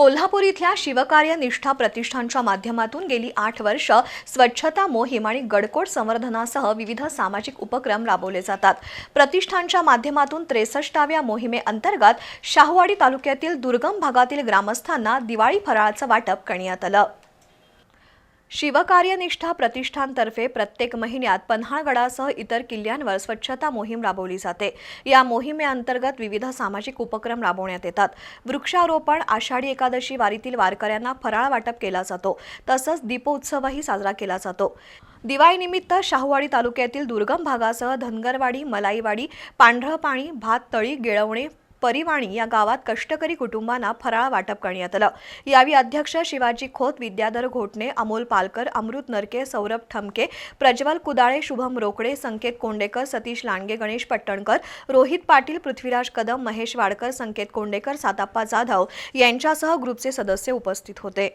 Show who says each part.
Speaker 1: कोल्हापूर इथल्या शिवकार्य निष्ठा प्रतिष्ठानच्या माध्यमातून गेली आठ वर्ष स्वच्छता मोहीम आणि गडकोट संवर्धनासह विविध सामाजिक उपक्रम राबवले जातात. प्रतिष्ठानच्या माध्यमातून त्रेसष्टाव्या मोहिमेअंतर्गत शाहूवाडी तालुक्यातील दुर्गम भागातील ग्रामस्थांना दिवाळी फराळाचं वाटप करण्यात आलं. शिवकार्यनिष्ठा प्रतिष्ठानतर्फे प्रत्येक महिन्यात पन्हाळगडासह इतर किल्ल्यांवर स्वच्छता मोहीम राबवली जाते. या मोहिमेअंतर्गत विविध सामाजिक उपक्रम राबवण्यात येतात. वृक्षारोपण आषाढी एकादशी वारीतील वारकऱ्यांना फराळ वाटप केला जातो. तसंच दीपोत्सवही साजरा केला जातो. दिवाळीनिमित्त शाहूवाडी तालुक्यातील दुर्गम भागासह धनगरवाडी मलाईवाडी पांढरपाणी भात तळी गेळवणे परिवाणी या गावात कष्टकरी कुटुंबांना फराळ वाटप करण्यात आलं. यावेळी अध्यक्ष शिवाजी खोत विद्याधर घोटणे अमोल पालकर अमृत नरके सौरभ ठमके प्रज्वल कुदाळे शुभम रोकडे संकेत कोंडेकर सतीश लांडगे गणेश पट्टणकर रोहित पाटील पृथ्वीराज कदम महेश वाडकर संकेत कोंडेकर साताप्पा जाधव यांच्यासह ग्रुपचे सदस्य उपस्थित होते.